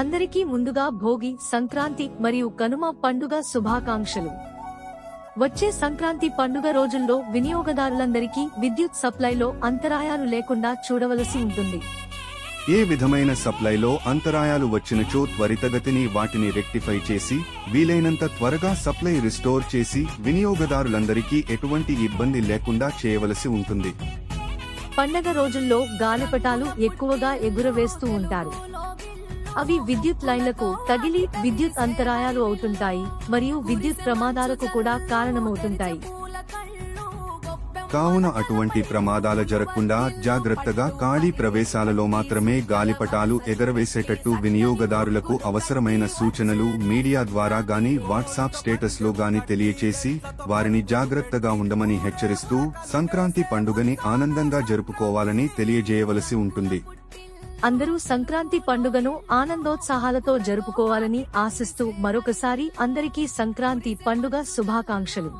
అందరికీ ముందుగా భోగి సంక్రాంతి మరియు కనుమ పండుగ శుభాకాంక్షలు. వచ్చే సంక్రాంతి పండుగ రోజుల్లో వినియోగదారులందరికీ విద్యుత్ సప్లైలో అంతరాయాలు లేకుండా చూడవలసి ఉంటుంది. ఏ విధమైన సప్లైలో అంతరాయాలు వచ్చినచో త్వరితగతిని వాటిని రెక్టిఫై చేసి వీలైనంత త్వరగా సప్లై రిస్టోర్ చేసి వినియోగదారులందరికీ ఎటువంటి ఇబ్బంది లేకుండా చేయవలసి ఉంటుంది. పండగ రోజుల్లో గాలిపటాలు ఎక్కువగా ఎగురవేస్తూ ఉంటారు. అవి విద్యుత్ లైన్లకు తగిలి విద్యుత్ అంతరాయాలు అవుతుంటాయి మరియు విద్యుత్ ప్రమాదాలకు కూడా కారణమవుతుంటాయి. కావున అటువంటి ప్రమాదాల జరగకుండా జాగ్రత్తగా ఖాళీ ప్రవేశాలలో మాత్రమే గాలిపటాలు ఎగరవేసేటట్టు వినియోగదారులకు అవసరమైన సూచనలు మీడియా ద్వారా గాని వాట్సాప్ స్టేటస్లో గాని తెలియచేసి వారిని జాగ్రత్తగా ఉండమని హెచ్చరిస్తూ సంక్రాంతి పండుగని ఆనందంగా జరుపుకోవాలని తెలియజేయవలసి ఉంటుంది. అందరూ సంక్రాంతి పండుగను ఆనందోత్సాహాలతో జరుపుకోవాలని ఆశిస్తూ మరొకసారి అందరికీ సంక్రాంతి పండుగ శుభాకాంక్షలు.